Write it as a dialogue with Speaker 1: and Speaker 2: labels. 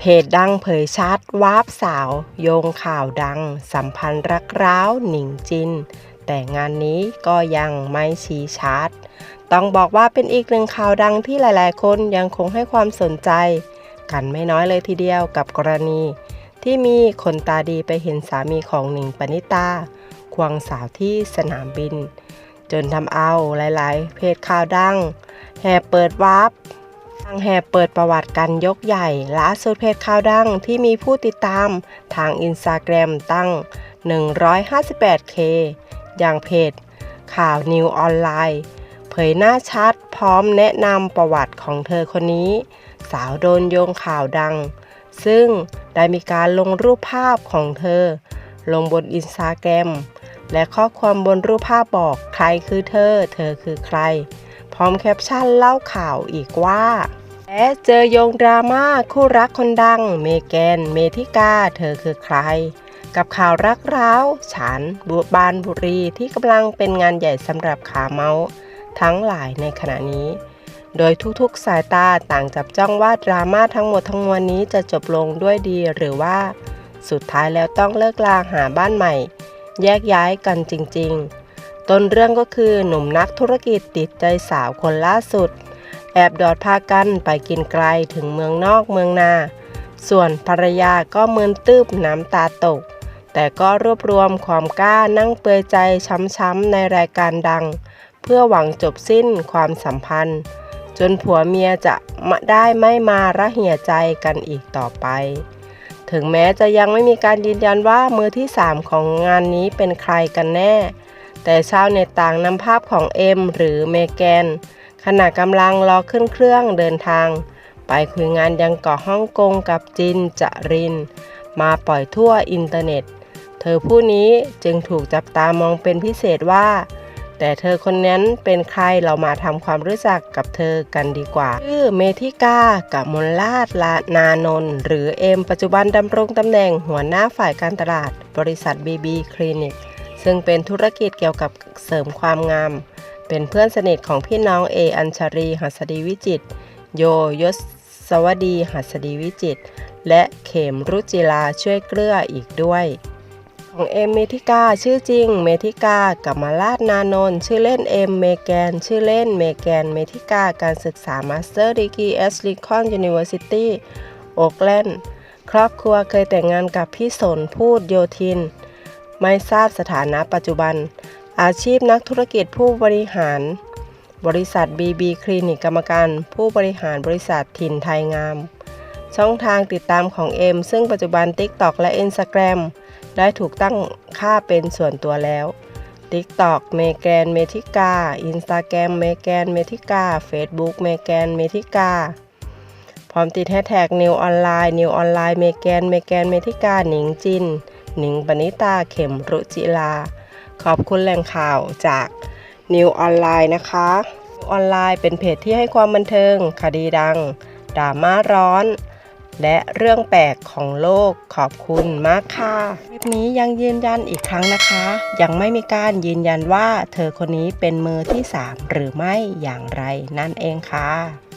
Speaker 1: เพจดังเผยชัดวาบสาว โยงข่าวดัง สัมพันธ์รักร้าว หนิงจิน แต่งานนี้ก็ยังไม่ชี้ชัด ต้องบอกว่าเป็นอีกหนึ่งข่าวดังที่หลายๆ คนยังคงให้ความสนใจ กันไม่น้อยเลยทีเดียวกับกรณี ที่มีคนตาดีไปเห็นสามีของหนิงปณิตา ควงสาวที่สนามบิน จนทำเอาหลาย ๆ เพจข่าวดัง แห่เปิดวาร์ปางแห่เปิดประวัติกันยกใหญ่ล่าสุดเพจข่าวดังที่มีผู้ติดตามทางอินสตาแกรมตั้ง 158k อย่างเพจ ข่าวนิวออนไลน์ เผยหน้าชัดพร้อมแนะนำประวัติของเธอคนนี้ สาวโดนโยงข่าวดัง ซึ่งได้มีการลงรูปภาพของเธอ ลงบนอินสตาแกรมและข้อความบนรูปภาพบอกใครคือเธอ เธอคือใคร พร้อมแคปชั่นเล่าข่าวอีกว่า และเจอโยงดราม่าคู่รักคนดัง เมแกน เมธิกา เธอคือใคร กับข่าวรักร้าวฉันบุบานบุรีที่กำลังเป็นงานใหญ่สำหรับขาเมาส์ทั้งหลายในขณะนี้ โดยทุกๆสายตาต่างจับจ้องว่าดราม่าทั้งหมดทั้งมวลนี้จะจบลงด้วยดีหรือว่า สุดท้ายแล้วต้องเลิกลาหาบ้านใหม่ แยกย้ายกันจริง ๆ ต้นเรื่องก็คือหนุ่มนักธุรกิจติดใจสาวคนล่าสุด แอบดอดพากันไปกินไกลถึงเมืองนอกเมืองนา ส่วนภรรยาก็เมินตืบน้ำตาตก แต่ก็รวบรวมความกล้านั่งเปลือยใจช้ำๆในรายการดัง เพื่อหวังจบสิ้นความสัมพันธ์ จนผัวเมียจะมาได้ไม่มาระเหี่ยใจกันอีกต่อไป ถึงแม้จะยังไม่มีการยืนยันว่ามือที่3ของงานนี้เป็นใครกันแน่ แต่ชาวเน็ตต่างนำภาพของเอ็มหรือเมแกน ขณะกำลังรอขึ้นเครื่องเดินทาง ไปคุยงานยังเกาะฮ่องกงกับจินจริน มาปล่อยทั่วอินเทอร์เน็ต เธอผู้นี้จึงถูกจับตามองเป็นพิเศษว่า แต่เธอคนนั้นเป็นใครเรามาทำความรู้จักกับเธอกันดีกว่าชื่อเมธิกากับมลลาดลานานนท์หรือเอ็มปัจจุบันดำรงตำแหน่งหัวหน้าฝ่ายการตลาด บริษัท BB คลินิกซึ่งเป็นธุรกิจเกี่ยวกับเสริมความงาม เป็นเพื่อนสนิทของพี่น้องเออัญชรีหัสดีวิจิต โยยศสวดีหัสดีวิจิต และเขมรุจิลาช่วยเกลืออีกด้วย ของเอ็มเมธิกาชื่อจริง เมธิกากับมาลาดนานนชื่อเล่นเอ็มเมแกน ชื่อเล่นเมแกน เมธิกาการศึกษามาสเตอร์ดีกรีแอสลิคอนยูนิเวอร์ซิตี้โอ๊กแลนด์ครอบครัวเคยแต่งงานกับพี่สนพูดโยธิน ไม่ทราบสถานะปัจจุบัน อาชีพนักธุรกิจผู้บริหาร บริษัท BB คลินิกกรรมการ ผู้บริหารบริษัทถิ่นไทยงาม ช่องทางติดตามของเอ็มซึ่งปัจจุบัน TikTok และ Instagram ได้ถูกตั้งค่าเป็นส่วนตัวแล้ว TikTok เมแกนเมธิกา Instagram เมแกนเมธิกา Facebook เมแกนเมธิกาพร้อมติดแฮชแท็กนิวออนไลน์นิวออนไลน์เมแกนเมแกนเมธิกาหนิงจินหนิงปณิตาเข็มรุจิลา ขอบคุณแหล่งข่าวจากนิวออนไลน์นะคะออนไลน์เป็นเพจที่ให้ความบันเทิง คดีดังดราม่าร้อน และเรื่องแปลกของโลกขอบคุณมากค่ะคลิปนี้ยังยืนยันอีกครั้งนะคะ ยังไม่มีการยืนยันว่าเธอคนนี้เป็นมือที่ 3 หรือไม่อย่างไรนั่นเองค่ะ